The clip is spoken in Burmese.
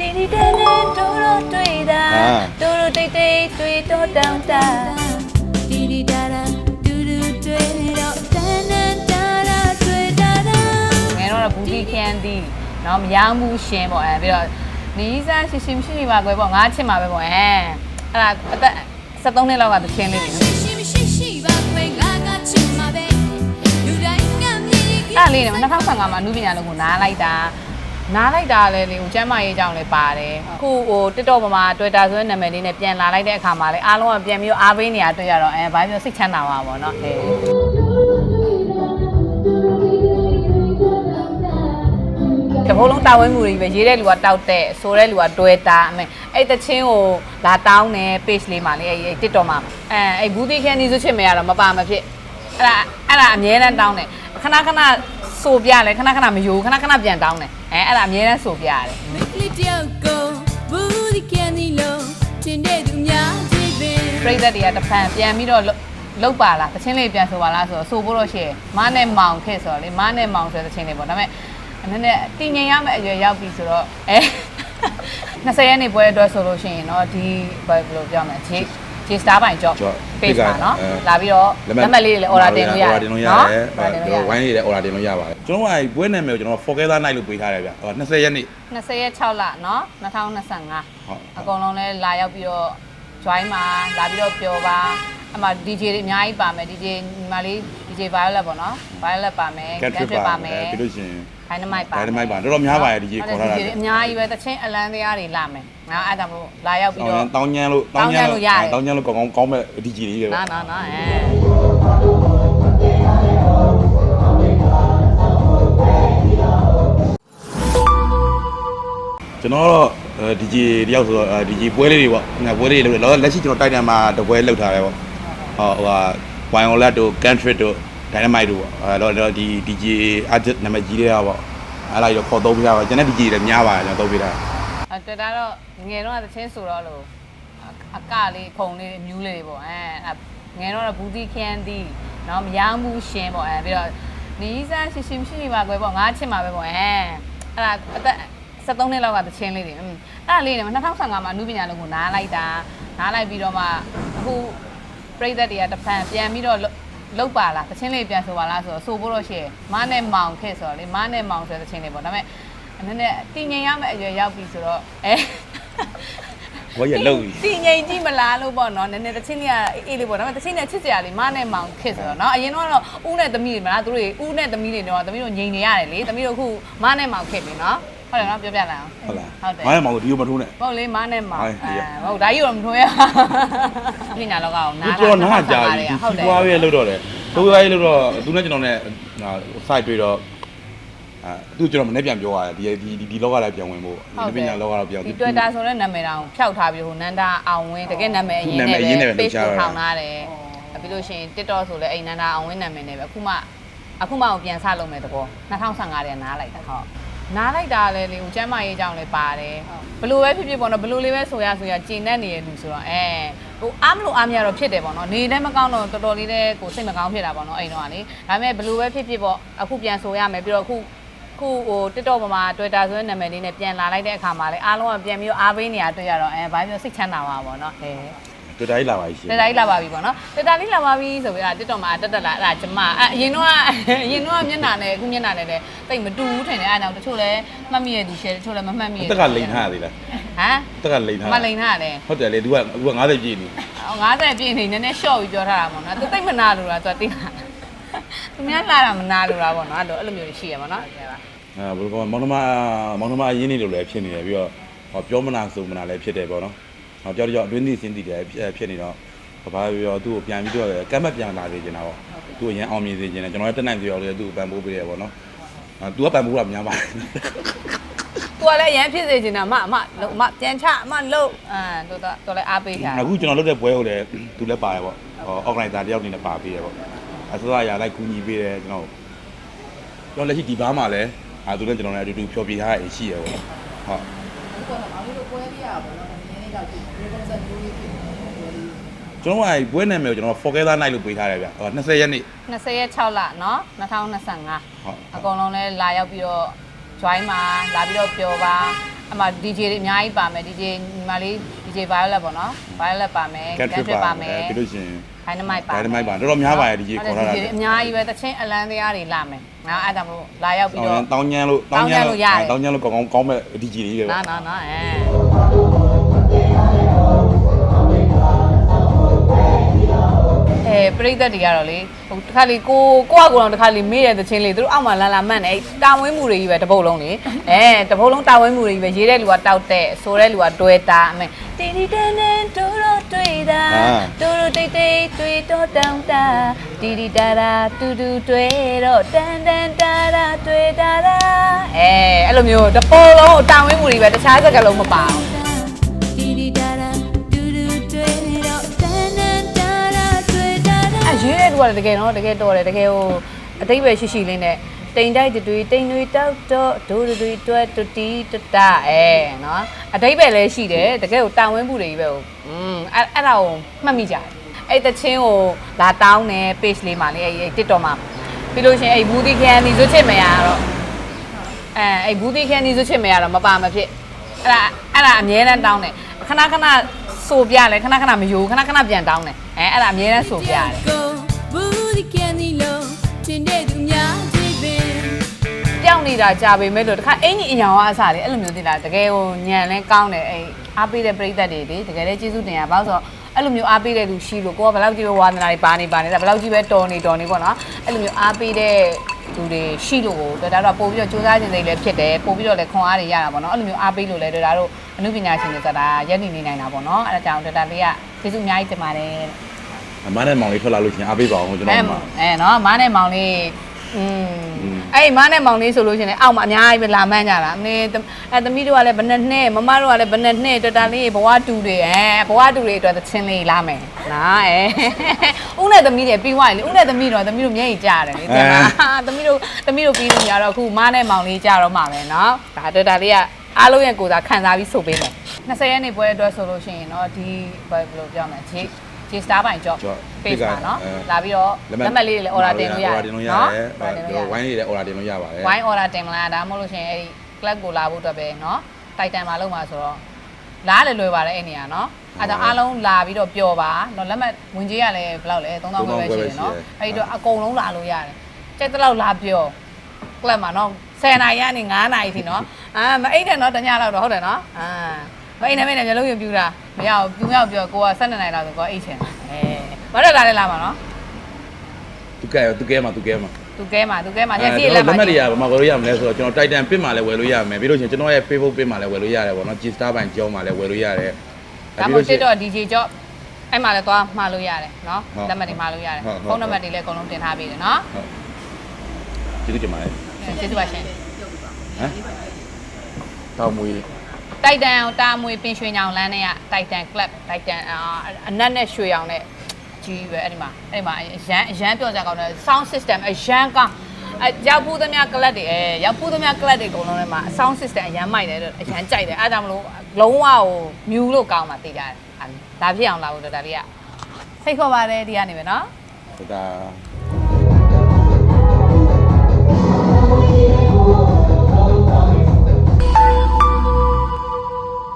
တီတီတဲတဲတူတို့တွေ့တာအာတူတို့တိတ်တိတ်တွေ့တော့တောင်းတာတီတီတာတာတူတူတွေ့တော့တန်တန်တာတာတွေ့တာတာငယ်တော့ဘူဒီကန်ဒီနော်မယောင်းဘူးရှင်ပေါ့အဲပြီးတော့နီးစားရှိရှိမရှိရှိပါကွယ်ပေါ့ငါချစ်မှာပဲပေါ့အဲအဲ့ဒါအသက်73နှစ်လောက်ကသချင်းလေးတွေနော်ရှိမရှိရှိပါခွေငါကချစ်မှာပဲလူတိုင်းကမြည်ကြည့်အဲ့ဒါလေးနဲ့2015မှာအနုပညာလုံးကိုနားလိုက်တာ နားလိုက်တာလည်းလေဟိုကျမ်းမာရေးကြောင့်လည်းပါတယ်ခုဟို TikTok ပေါ်မှာ Twitter ဆိုတဲ့နာမည်လေးနဲ့ပြန်လာလိုက်တဲ့အခါမှာလည်းအားလုံးကပြန်ပြီးအားပေးနေရတွေ့ရတော့အဲဘာဖြစ်လို့စိတ်ချမ်းသာပါပေါ့နော်အဲတဘိုးလုံးတာဝဲမှုတွေပဲရေးတဲ့လူကတောက်တဲ့ဆိုတဲ့လူကတွဲတာအမေအဲ့တချင်းကိုလာတောင်းတယ် page လေးမှာလေအဲ့အဲ့ TikTok မှာအဲအဲ့ဘူးတိခန်းဒီဆိုချစ်မယ်ကတော့မပါမဖြစ် အဲ့ဒါအဲ့ဒါအမြဲတမ်းတောင်းတယ်ခဏခဏဆိုပြလဲခဏခဏမယိုခဏခဏပြန်တောင်းတယ်အဲအဲ့ဒါအမြဲတမ်းဆိုပြရတယ်မိကလေးတယောက်ကိုဘူးဒီကန်ဒီလုံးတင်တဲ့သူများကြည့်ပင်ပြိသက်တွေကတစ်ဖန်ပြန်ပြီးတော့လုတ်ပါလားတချင်းလေးပြန်ဆိုပါလားဆိုတော့ဆိုဖို့တော့ရှိရယ်မနဲ့မောင်ခဲ့ဆိုတော့လေမနဲ့မောင်ဆိုတဲ့တချင်းလေးပေါ့ဒါပေမဲ့နည်းနည်းတည်ငြိမ်ရမယ့်အရွယ်ရောက်ပြီဆိုတော့အဲ20ရက်နေပွဲအတွက်ဆိုလို့ရှိရင်တော့ဒီဘယ်လိုပြောမလဲဂျေ ဂျေစတာပိုင်ကြော့ကြော့ပေးပါနော်အဲလာပြီးတော့လက်မှတ်လေးတွေလည်း order တင်လို့ရတယ် order တင်လို့ရတယ်နော်အဲ order တင်လို့ဝိုင်းရတယ်လေးလည်း order တင်လို့ရပါတယ်ကျွန်တော်ကအဲပွဲနာမည်ကိုကျွန်တော် Forgether Night လို့ပေးထားတယ်ဗျဟို20ရက်နေ့20ရက်6လနော်2025ဟုတ်အကုန်လုံးလဲလာရောက်ပြီးတော့ join မှာလာပြီးတော့ပျော်ပါအမှ DJ တွေအများကြီးပါမယ် DJ ညီမလေး DJ Violet ပေါ့နော် Violet ပါမယ် Cat Trip ပါပါမမယ်ယ်ပြီးလို့ရှိရင် Dynamite ပါ Dynamite ပါတော်တော်များပါတယ် DJ ခေါ်ထားတာ DJ တွေအများကြီးပဲတချင်းအလန်းတရားတွေလာမယ်ငါအဲ့ဒါမို့လာရောက်ပြီးတော့တောင်းညမ်းလို့တောင်းညမ်းလို့ရတယ်တောင်းညမ်းလို့ကောင်းကောင်းကောင်းမဲ့ DJ တွေပဲနော်နော်နော်အဲကျွန်တော်တော့အဲ DJ တယောက်ဆိုတော့အဲ DJ ပွဲလေးတွေပေါ့ငါပွဲလေးတွေလုပ်တယ်လက်ရှိကျွန်တော်တိုက်တန်မှာတပွဲလုပ်ထားတယ်ပေါ့ဟောဟိုဟာ Violet တို့ Country တို့ Dynamite တို့ပေါ့အဲတော့ဒီ DJ artist နာမည်ကြီးတွေကပေါ့အဲ့လိုက်တော့ခေါ်သုံးပြတာပါကျွန်တော် DJ တွေများပါတယ်ကျွန်တော်သုံးပြတာအဲ့တက်တာတော့ငယ်တော့တချင်းဆိုတော့လို့အကလေးခုံလေးအမျိုးလေးတွေပေါ့အဲအဲ့ငယ်တော့ဘူးဒီခန်းဒီနော်မယောင်းဘူးရှင်ပေါ့အဲပြီးတော့နီးစားရှိရှိမရှိရှိပါကွယ်ပေါ့ငါချစ်မှာပဲပေါ့အဲအဲ့ဒါအသက်73နှစ်လောက်ကတချင်းလေးတွေอืมအဲ့ဒါလေးနဲ့2015မှာအနုပညာလုံးကိုနားလိုက်တာနားလိုက်ပြီးတော့မှအခု ပြိသက်တွေကတစ်ဖန်ပြန်ပြီးတော့လုတ်ပါလားတချင်းလေးပြန်ဆိုပါလားဆိုတော့ဆိုဖို့တော့ရှိရယ်မနဲ့မောင်ခဲ့ဆိုတော့လေမနဲ့မောင်ဆိုတဲ့တချင်းလေးပေါ့ဒါပေမဲ့နည်းနည်းတည်ငြိမ်ရမယ့်အရွယ်ရောက်ပြီဆိုတော့အဲဘောရလုံပြီတည်ငြိမ်ကြည့်မလားလို့ပေါ့နော်နည်းနည်းတချင်းလေးကအေးလေးပေါ့ဒါပေမဲ့တချင်းလေးချစ်စရာလေးမနဲ့မောင်ခစ်ဆိုတော့နော်အရင်တော့ဦးနဲ့သမီးတွေမလားသူတို့ဦးနဲ့သမီးတွေတော့သမီးတို့ငြိမ်နေရတယ်လေသမီးတို့အခုမနဲ့မောင်ခစ်ပြီနော် ဟုတ်တယ်နော်ပြောပြလိုက်အောင်ဟုတ်လားဟုတ်တယ်ငါ့မောင်ကိုဒီလိုမထိုးနဲ့ဟုတ်လေမနဲ့မောင်ဟုတ်ပြီအဲဟုတ်ဒါကြီးတော့မထွန်းရပညာလောကအောင်နားသူတော်နားကြာပြီဟုသူတ်တယ်သွားရဲလို့တော့တယ်သူသွားရဲလို့တော့သူနဲ့ကျွန်တော်နဲ့ site တွေ့တော့အဲသူကျွန်တော်မနေ့ပြန်ပြောရတယ်ဒီဒီဒီလောကလည်းပြန်ဝင်ဖို့ဒီပညာလောကတော့ပြန်ဒီ Twitter ဆိုတဲ့နာမည်တောင်ဖျောက်ထားပြီးဟိုနန္ဒာအောင်ဝင်းတကယ်နာမည်အရင်နာမည်အရနဲ့င်းနဲ့ပဲပဲ page ကိုထောင်ထားတယ်ပြီးလို့ရှိရင် TikTok ဆိုလဲအိမ်နန္ဒာအောင်ဝင်းနာမည်နဲ့ပဲအခုမှအခုမှပြန်ဆလုပ်မယ်တဘော2015ထဲနားလိုက်တာဟုတ် နားလိုက်တာလည်းလေဟိုကျမ်းမာရေးကြောင့်လည်းပါတယ်ဘလို့ပဲဖြစ်ဖြစ်ပေါ့နော်ဘလို့လေးပဲဆိုရဆိုရကျင်တတ်နေရလူဆိုတော့အဲဟိုအားမလို့အားမရတော့ဖြစ်တယ်ပေါ့နော်နေလည်းမကောင်းတော့တော်တော်လေးလည်းကိုစိတ်မကောင်းဖြစ်တာပေါ့နော်အိမ်တော့ကလေဒါပေမဲ့ဘလို့ပဲဖြစ်ဖြစ်ပေါ့အခုပြန်ဆိုရမယ်ပြီးတော့အခုခုဟို TikTok ပေါ်မှာ Twitter ဆိုတဲ့နာမည်လေးနဲ့ပြန်လာလိုက်တဲ့အခါမှာလည်းအားလုံးကပြန်ပြီးအားပေးနေရတွေ့ရတော့အဲဘာဖြစ်လို့စိတ်ချမ်းသာပါပေါ့နော်အဲ တွေ့တိုင်းလာပါရှင် Twitter လေးလာပါပြီပေါ့နော် Twitter လေးလာပါပြီဆိုပြီးတော့ TikTok မှာတက်တက်လာအဲ့ဒါကျမအရင်တော့အရင်တော့မျက်နှာနဲ့အခုမျက်နှာနဲ့လည်းတိတ်မတူဘူးထင်တယ်အဲ့ဒါကြောင့်တချို့လည်းမှတ်မိရသူ share တချို့လည်းမမှတ်မိရတက်ကလိန်ထားရသေးလားဟမ်တက်ကလိန်ထားမလိန်ထားတယ်ဟုတ်တယ်လေ तू က तू က90ပြည့်နေ50ပြည့်နေနည်းနည်း short ပြီးပြောထားတာပေါ့နော်သူတိတ်မနာလို့လားသူတိတ်တာသူများလာတာမနာလို့လားပေါ့နော်အဲ့လိုအဲ့လိုမျိုးတွေရှိရပါတော့အဲဘယ်လိုကောမောင်နှမမောင်နှမအရင်နေလို့လည်းဖြစ်နေတယ်ပြီးတော့ဟောပြောမနာဆိုမနာလည်းဖြစ်တယ်ပေါ့နော် ဟောပြောတော့အတွင်းသိစင်းသိတယ်ဖြစ်နေတော့ဘာပြောသူ့ကိုပြန်ပြီးတော့ကမ်းမပြန်လာစေချင်တာပေါ့သူ့ကိုရန်အောင်မြင်စေချင်တယ်ကျွန်တော်လည်းတက်နိုင်စီရောလေသူ့ကိုပန်ပိုးပေးရပေါ့နော်အဲ तू ကပန်ပိုးတာများပါတယ်သူကလည်းရမ်းဖြစ်စေချင်တာအမအမလုံးအမပြန်ချအမလုံးအဲသူကသူလည်းအားပေးတာအခုကျွန်တော်လုပ်တဲ့ပွဲကိုလည်းသူလည်းပါတယ်ပေါ့ဟော organizer တယောက်အနေနဲ့ပါပေးရပေါ့အစိုးရရလိုက်ကူညီပေးတယ်ကျွန်တော်ကျွန်တော်လက်ရှိဒီဘားမှာလည်းအဲသူလည်းကျွန်တော်လည်းအတူတူဖြောပြထားရရှိရပေါ့ဟုတ်ကျွန်တော် ကပွဲနာမည်ကိုကျွန်တော် Forgether Night လို့ပေးထားတယ်ဗျဟို20ရက်နေ့ 20ရက်6လเนาะ2025 ဟုတ် အကုန်လုံးလဲလာရောက်ပြီးတော့ join မှာလာပြီးတော့ပျော်ပါအ အမှ DJ တွေအများကြီးပါမယ် DJ ညီမလေး DJ Violet ပေါ့နော် Violet ပါမယ် ကက်ထရစ် Cat ပါ ပါ မ မယ် ယ် ပြီးလို့ရှိရင် Dynamite ပါ Dynamite ပါတော်တော်များပါရဲ့ DJ ခေါ်ထားတာ ဟုတ်တယ် DJ အများကြီးပဲတချင်းအလန်းတရားတွေလာမယ်နော်အဲ့ဒါမို့လာရောက်ပြီး တော တော့ င်းတောင်းညမ်းလို့ တောင်းညမ်းလို့ရတယ် တောင်းညမ်းလို့ကောင်းကောင်းကောင်းမဲ့ DJ လေးတွေ နား ပေါ့ နားနားအဲ ပရိသတ်တွေကတော့လေဟိုတစ်ခါလေကိုကိုကကိုတော့တစ်ခါလေမေးတဲ့သချင်းလေးသူတို့အောက်မှာလာလာမှတ်နေတာဝင်းမှုတွေကြီးပဲတပုတ်လုံးလေအဲတပုတ်လုံးတာဝင်းမှုတွေကြီးပဲရေးတဲ့လူကတောက်တဲ့ဆိုတဲ့လူကတွဲတာအမေတီတီတန်တန်ဒူရိုတွေ့တာဒူရိုတိတ်တိတ်တွေ့တော့တောင်းတာတီတီတာတာတူတူတွေ့တော့တန်တန်တာတာတွေ့တာတာအဲအဲ့လိုမျိုးတပုတ်လုံးတာဝင်းမှုတွေပဲတခြားစကားလုံးမပါဘူးဒီဒီဒါ ကလည်းတကယ်တော့တကယ်တော်တယ်တကယ်ဟိုအတိတ်ပဲရှိရှိလေးနဲ့တိမ်တိုက်တွေတိမ်တွေတောက်တော့ဒိုးတွေတွဲတူတီတတအဲနော်အတိတ်ပဲလည်းရှိတယ်တကယ်ဟိုတာဝင်းမှုတွေကြီးပဲဟိုอืมအဲ့အဲ့ဒါကိုမှတ်မိကြတယ်အဲ့တချင်းကိုလာတောင်းတယ် page လေးမှာလေအဲ့အဲ့ TikTok မှာပြီးလို့ရှရင်အဲ့ဘူးဒီခန်ဒီဇွတ်ချစ်မရတော့အဲအဲ့ဘူးဒီခန်ဒီဇွတ်ချစ်မရတော့မပါမဖြစ်အဲ့ဒါအဲ့ဒါအမြဲတမ်းတောင်းတယ်ခဏခဏဆိုပြလဲခဏခဏမယိုခဏခဏပြန်တောင်းတယ်အဲအဲ့ဒါအမြဲတမ်းဆိုပြရတယ် ကိုဘူးဒီကန်ဒီလုံးတင်တဲ့သူများကြီးပင်ပြောင်းနေတာကြာပေမဲ့လို့တခါအင်ကြီးအယောင်ကအစားလေအဲ့လိုမျိုးသိလားတကယ်ဟိုညံလဲကောင်းတယ်အဲ့အားပေးတဲ့ပရိသတ်တွေလေတကယ်လည်းကျေးဇူးတင်ရပါဆိုတော့အဲ့လိုမျိုးအားပေးတဲ့လူရှိလို့ကိုကဘယ်လောက်ကြီးပဲဝါသနာတွေပါနေပါနေတာဘယ်လောက်ကြီးပဲတော်နေတော်နေပေါ့နော်အဲ့လိုမျိုးအားပေးတဲ့သူတွေရှိလို့ကိုတော်တော်ပို့ပြီးတော့စူးစမ်းခြင်းတွေလည်းဖြစ်တယ်ပို့ပြီးတော့လည်းခွန်အားတွေရတာပေါ့နော်အဲ့လိုမျိုးအားပေးလို့လည်းတော်တော်တို့အမှုပညာရှင်တွေဆိုတာရက်နေနေနိုင်တာပေါ့နော်အဲ့ဒါကြောင့်တော်တော်လေးကကျေးဇူးအများကြီးတင်ပါတယ် အမနဲ့မောင်လေးထွက်လာလို့ရှိရင်အားပေးပါအောင်ကျွန် အဲ တော်မှာ အဲနော်မားနဲ့မောင်လေးอืม อืม အဲ့ဒီမားနဲ့မောင်လေးဆိုလို့ရှိရင်လည်းအောက်မှာအများကြီးပဲလာမှန်းကြတာအမေတအဲသမီးတို့ကလည်းဘယ်နှစ်နှစ်မမတို့ကလည်းဘယ်နှစ်နှစ်တော်တော်လေးဘဝတူတွေအဲဘဝတူတွေအတွက်သချင်းလေးလာမယ်နော်အဲဦးနဲ့သမီးတွေပြီးသွားပြီလေဦးနဲ့သမီးတော့သမီးတို့မျက်ရည်ကျတယ်လေတင်လားသမီးတို့သမီးတို့ပြီးလို့ရတော့အခုမားနဲ့မောင်လေးကြတော့မှာပဲနော်ဒါတော်တော်လေးကအားလုံးရဲ့ကိုယ်သာခံစားပြီးဆိုပေးမယ်20ရက်နေ့ပွဲအတွက်ဆိုလို့ရှိရင်တော့ဒီဘယ်လိုပြောမလဲဂျေ ဒီ star ပိုင်ကြော့ page မှာနော်လာပြီးတော့လက်မှတ်လေးတွေလည်း order တင်လို့ရတယ် order တင်လို့ရတယ်နော်ဝိုင်းလေးတွေလည်း order တင်လို့ရပါတယ်ဝိုင်း order တင်မလားဒါမှမဟုတ်လို့ရှင်အဲ့ဒီ club ကိုလာဖို့အတွက်ပဲနော်တိုက်တန်မှာလုပ်မှာဆိုတော့လားလည်းလွယ်ပါတယ်အဲ့နေရာနော်အဲဒါအားလုံးလာပြီးတော့ပျော်ပါနော်လက်မှတ်ဝင်ကြီးရလည်းဘယ်လောက်လဲ3000ပဲရှိတယ်နော်အဲ့ဒီတော့အကုန်လုံးလာလို့ရတယ်ကြိုက်တဲ့လောက်လာပျော် club မှာနော်10နာရီကနေ9နာရီထိနော်အာမအိတ်တယ်နော်တညလောက်တော့ဟုတ်တယ်နော်အာ မအိမ်နဲ့မနဲ့မျိုးလုံးရင်ပြူတာမရဘူးပြူရောက်ပြောကိုက12နိုင်လာဆိုကိုအိတ်ချင်တာအဲမတော့လာလဲလာမှာနော်သူကဲရောသူကဲမှာသူကဲမှာသူကဲမှာသူကဲမှာညက်စီလက်မှာလက်မှတ်တွေကဘာမှဝယ်လို့ရမလဲဆိုတော့ကျွန်တော် Titan ပစ်မှာလည်းဝယ်လို့ရမယ်ပြီးလို့ရှိရင်ကျွန်တော်ရဲ့ Facebook ပစ်မှာလည်းဝယ်လို့ရတယ်ပေါ့နော် G Star ဘန်ကြောင်းမှာလည်းဝယ်လို့ရတယ်ဒါမှမဟုတ်တော့ DJ ကြော့အဲ့မှာလည်းသွားမှာလို့ရတယ်နော်လက်မှတ်တွေမှာလို့ရတယ်ဖုန်းနံပါတ်တွေလည်းအကုန်လုံးတင်ထားပေးတယ်နော်ဟုတ်ကျေးဇူးတင်ပါတယ်ကျေးဇူးပါရှင်ဟမ်တောင်မွေး တိုက်တန်အောင်တာမွေပင်ရွှေညောင်လမ်းနဲ့ကတိုက်တန် club တိုက်တန်အာအနက်နဲ့ရွှေအောင်နဲ့ကြီးပဲအဲ့ဒီမှာအဲ့ဒီမှာအရန်အရန်ပြောကြကောင်းတယ် sound system အရန်ကောင်းအရောက်ဘူးသမျှ club တွေအဲရောက်ဘူးသမျှ club တွေအကုန်လုံးထဲမှာ sound system အရန်မိုက်တယ်အရန်ကြိုက်တယ်အားကြောင့်မလို့လုံးဝကိုမြူလို့ကောင်းမှသိကြတယ်ဒါဖြစ်အောင်လာဖို့တော်တော်လေးကဖိတ်ခေါ်ပါတယ်ဒီကနေပဲเนาะ ဒါ